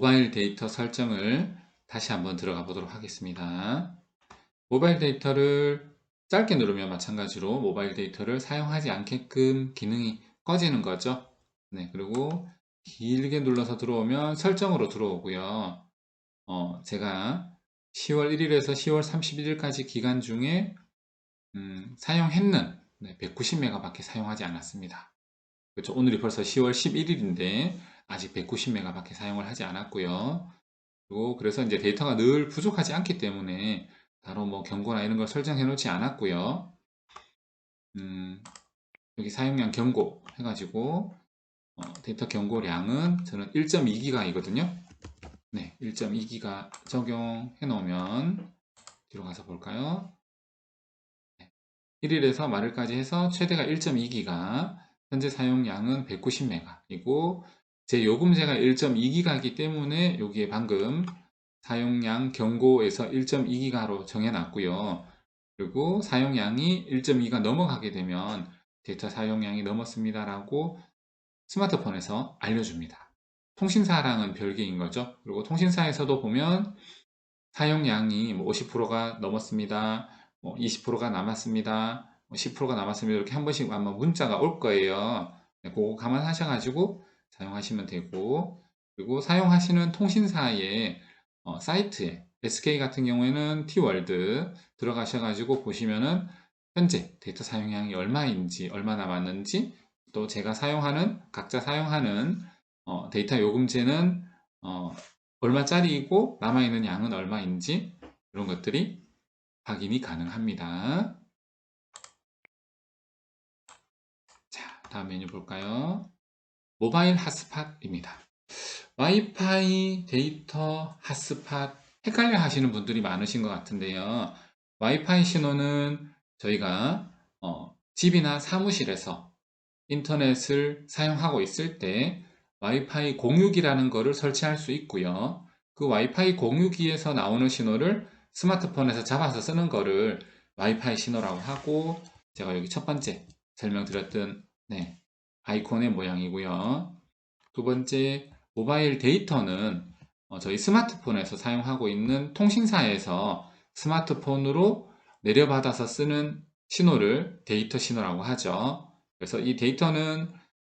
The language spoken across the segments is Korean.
모바일 데이터 설정을 다시 한번 들어가 보도록 하겠습니다. 모바일 데이터를 짧게 누르면 마찬가지로 모바일 데이터를 사용하지 않게끔 기능이 꺼지는 거죠. 네, 그리고 길게 눌러서 들어오면 설정으로 들어오고요. 어, 제가 10월 1일에서 10월 31일까지 기간 중에 음, 사용했는 네, 190메가 밖에 사용하지 않았습니다. 그렇죠. 오늘이 벌써 10월 11일인데 아직 190메가 밖에 사용을 하지 않았고요. 그리고 그래서 이제 데이터가 늘 부족하지 않기 때문에 따로 뭐 경고나 이런 걸 설정해 놓지 않았고요. 음, 여기 사용량 경고 해가지고 어, 데이터 경고량은 저는 1.2기가이거든요. 네, 1.2기가 적용해 놓으면 뒤로 가서 볼까요? 1일에서 말일까지 해서 최대가 1.2기가 현재 사용량은 190메가이고 제 요금제가 1.2기가이기 때문에 여기에 방금 사용량 경고에서 1.2기가로 정해놨고요. 그리고 사용량이 1.2가 넘어가게 되면 데이터 사용량이 넘었습니다라고 스마트폰에서 알려줍니다. 통신사랑은 별개인 거죠. 그리고 통신사에서도 보면 사용량이 50%가 뭐 넘었습니다. 20%가 뭐 남았습니다. 10%가 뭐 남았습니다. 이렇게 한 번씩 아마 문자가 올 거예요. 네, 그거 감안하셔가지고 사용하시면 되고 그리고 사용하시는 통신사의 어, 사이트에 SK 같은 경우에는 T월드 들어가셔가지고 보시면은 현재 데이터 사용량이 얼마인지 얼마 남았는지 또 제가 사용하는 각자 사용하는 어, 데이터 요금제는 어, 얼마짜리이고 남아있는 양은 얼마인지 이런 것들이 확인이 가능합니다. 자, 다음 메뉴 볼까요? 모바일 핫스팟입니다. 와이파이 데이터 핫스팟 헷갈려 하시는 분들이 많으신 것 같은데요. 와이파이 신호는 저희가 어, 집이나 사무실에서 인터넷을 사용하고 있을 때 와이파이 공유기라는 것을 설치할 수 있고요. 그 와이파이 공유기에서 나오는 신호를 스마트폰에서 잡아서 쓰는 거를 와이파이 신호라고 하고 제가 여기 첫 번째 설명드렸던 네, 아이콘의 모양이고요. 두 번째 모바일 데이터는 어, 저희 스마트폰에서 사용하고 있는 통신사에서 스마트폰으로 내려받아서 쓰는 신호를 데이터 신호라고 하죠. 그래서 이 데이터는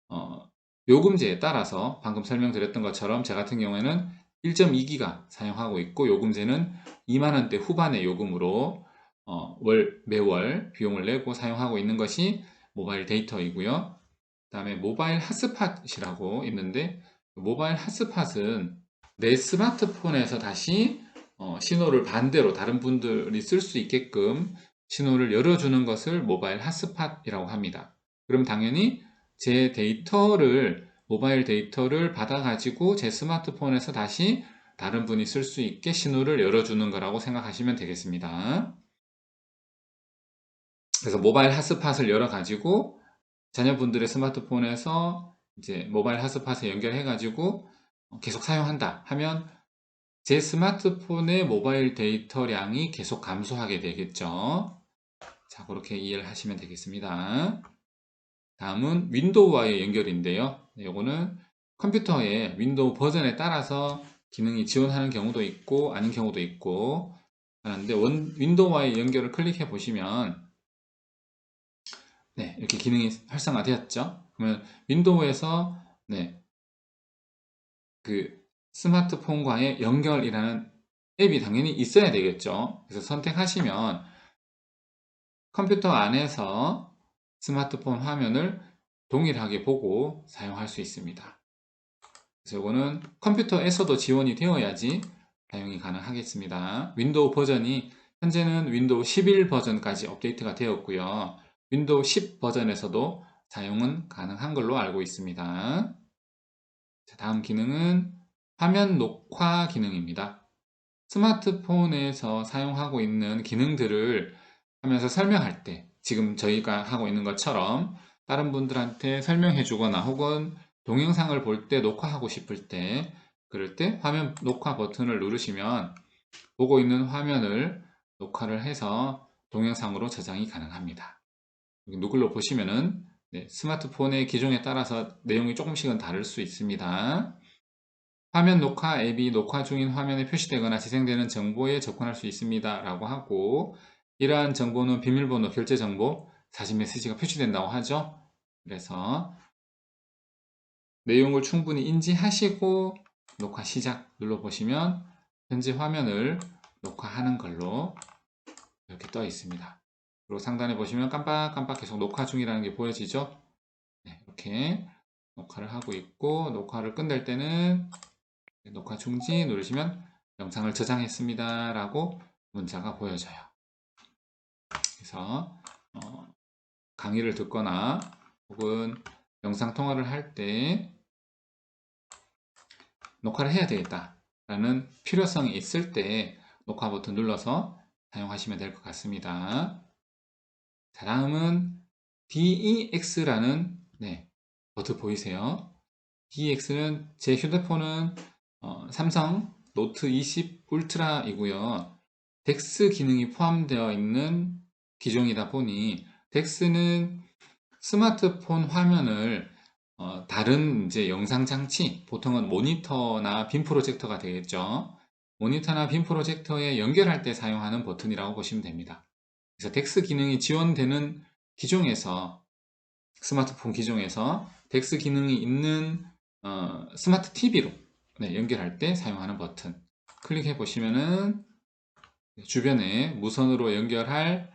어, 요금제에 따라서 방금 설명드렸던 것처럼 제 같은 경우에는 1.2기가 사용하고 있고 요금제는 2만원대 후반의 요금으로 어, 월, 매월 비용을 내고 사용하고 있는 것이 모바일 데이터이고요. 그 다음에 모바일 핫스팟이라고 있는데 모바일 핫스팟은 내 스마트폰에서 다시 어, 신호를 반대로 다른 분들이 쓸 수 있게끔 신호를 열어주는 것을 모바일 핫스팟이라고 합니다. 그럼 당연히 제 데이터를 모바일 데이터를 받아가지고 제 스마트폰에서 다시 다른 분이 쓸 수 있게 신호를 열어주는 거라고 생각하시면 되겠습니다. 그래서 모바일 핫스팟을 열어가지고 자녀분들의 스마트폰에서 이제 모바일 핫스팟에 연결해 가지고 계속 사용한다 하면 제 스마트폰의 모바일 데이터량이 계속 감소하게 되겠죠. 자, 그렇게 이해를 하시면 되겠습니다. 다음은 윈도우와의 연결인데요. 이거는 컴퓨터의 윈도우 버전에 따라서 기능이 지원하는 경우도 있고 아닌 경우도 있고 하는데 원, 윈도우와의 연결을 클릭해 보시면 네, 이렇게 기능이 활성화되었죠. 그러면 윈도우에서 네, 그 스마트폰과의 연결이라는 앱이 당연히 있어야 되겠죠. 그래서 선택하시면 컴퓨터 안에서 스마트폰 화면을 동일하게 보고 사용할 수 있습니다. 그래서 이거는 컴퓨터에서도 지원이 되어야지 사용이 가능하겠습니다. 윈도우 버전이 현재는 윈도우 11 버전까지 업데이트가 되었고요. 윈도우 10 버전에서도 사용은 가능한 걸로 알고 있습니다. 자, 다음 기능은 화면 녹화 기능입니다. 스마트폰에서 사용하고 있는 기능들을 하면서 설명할 때 지금 저희가 하고 있는 것처럼 다른 분들한테 설명해 주거나 혹은 동영상을 볼 때 녹화하고 싶을 때 그럴 때 화면 녹화 버튼을 누르시면 보고 있는 화면을 녹화를 해서 동영상으로 저장이 가능합니다. 누글로 보시면은 네, 스마트폰의 기종에 따라서 내용이 조금씩은 다를 수 있습니다. 화면 녹화 앱이 녹화 중인 화면에 표시되거나 재생되는 정보에 접근할 수 있습니다. 라고 하고 이러한 정보는 비밀번호, 결제 정보, 사진 메시지가 표시된다고 하죠. 그래서 내용을 충분히 인지하시고 녹화 시작 눌러보시면 현재 화면을 녹화하는 걸로 이렇게 떠 있습니다. 그리고 상단에 보시면 깜빡깜빡 계속 녹화 중이라는 게 보여지죠? 네, 이렇게 녹화를 하고 있고 녹화를 끝낼 때는 녹화 중지 누르시면 영상을 저장했습니다 라고 문자가 보여져요. 그래서 어, 강의를 듣거나 혹은 영상 통화를 할 때 녹화를 해야 되겠다 라는 필요성이 있을 때 녹화 버튼 눌러서 사용하시면 될 것 같습니다. 자, 다음은 DEX라는 네, 버튼 보이세요? DEX는 제 휴대폰은 어, 삼성 노트 20 울트라이고요. 덱스 기능이 포함되어 있는 기종이다 보니 덱스는 스마트폰 화면을 어, 다른 이제 영상 장치, 보통은 모니터나 빔 프로젝터가 되겠죠. 모니터나 빔 프로젝터에 연결할 때 사용하는 버튼이라고 보시면 됩니다. 그래서 덱스 기능이 지원되는 기종에서 스마트폰 기종에서 덱스 기능이 있는 어, 스마트 TV로 네, 연결할 때 사용하는 버튼 클릭해 보시면은 주변에 무선으로 연결할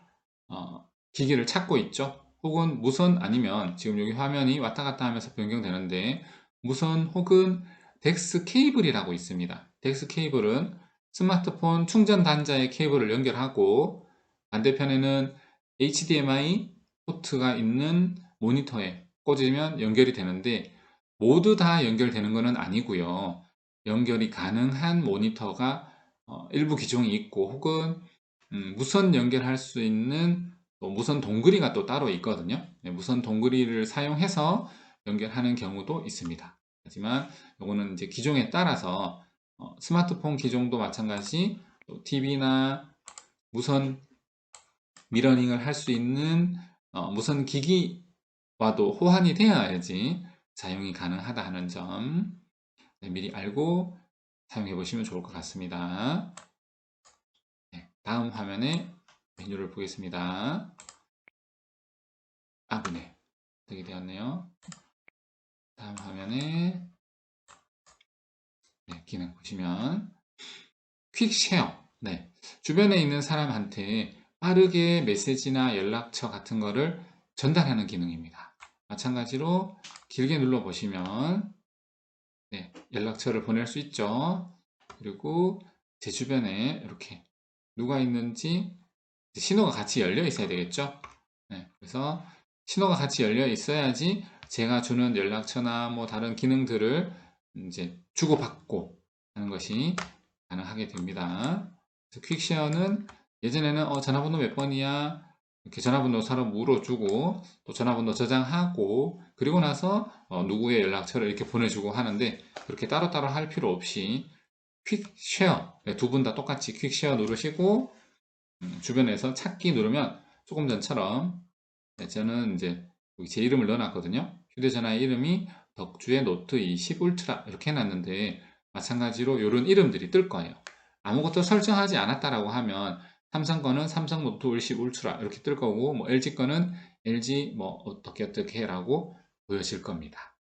어, 기기를 찾고 있죠. 혹은 무선 아니면 지금 여기 화면이 왔다 갔다 하면서 변경되는데 무선 혹은 덱스 케이블이라고 있습니다. 덱스 케이블은 스마트폰 충전 단자의 케이블을 연결하고 반대편에는 HDMI 포트가 있는 모니터에 꽂으면 연결이 되는데 모두 다 연결되는 것은 아니고요. 연결이 가능한 모니터가 어, 일부 기종이 있고 혹은 음, 무선 연결할 수 있는 무선 동그리가 또 따로 있거든요. 네, 무선 동그리를 사용해서 연결하는 경우도 있습니다. 하지만 이거는 이제 기종에 따라서 어, 스마트폰 기종도 마찬가지 TV나 무선 미러링을 할 수 있는 어, 무선 기기와도 호환이 되어야지 사용이 가능하다 하는 점 네, 미리 알고 사용해 보시면 좋을 것 같습니다. 네, 다음 화면에 메뉴를 보겠습니다. 아, 네. 되게 되었네요. 다음 화면에 네, 기능 보시면 퀵 쉐어 네, 주변에 있는 사람한테 빠르게 메시지나 연락처 같은 거를 전달하는 기능입니다. 마찬가지로 길게 눌러 보시면 네, 연락처를 보낼 수 있죠. 그리고 제 주변에 이렇게 누가 있는지 신호가 같이 열려 있어야 되겠죠. 네, 그래서 신호가 같이 열려 있어야지 제가 주는 연락처나 뭐 다른 기능들을 이제 주고받고 하는 것이 가능하게 됩니다. 퀵쉐어는 예전에는 어, 전화번호 몇 번이야? 이렇게 전화번호 서로 물어주고 또 전화번호 저장하고 그리고 나서 어, 누구의 연락처를 이렇게 보내주고 하는데 그렇게 따로따로 할 필요 없이 퀵쉐어. 네, 두분 다 똑같이 퀵쉐어 누르시고 음, 주변에서 찾기 누르면 조금 전처럼 네, 저는 이제 제 이름을 넣어놨거든요. 휴대전화의 이름이 덕주의 노트 20 울트라 이렇게 해놨는데 마찬가지로 이런 이름들이 뜰 거예요. 아무것도 설정하지 않았다라고 하면 삼성 거는 삼성 노트 20 울트라 이렇게 뜰 거고 뭐 LG 거는 LG 뭐 어떻게 어떻게 라고 보여질 겁니다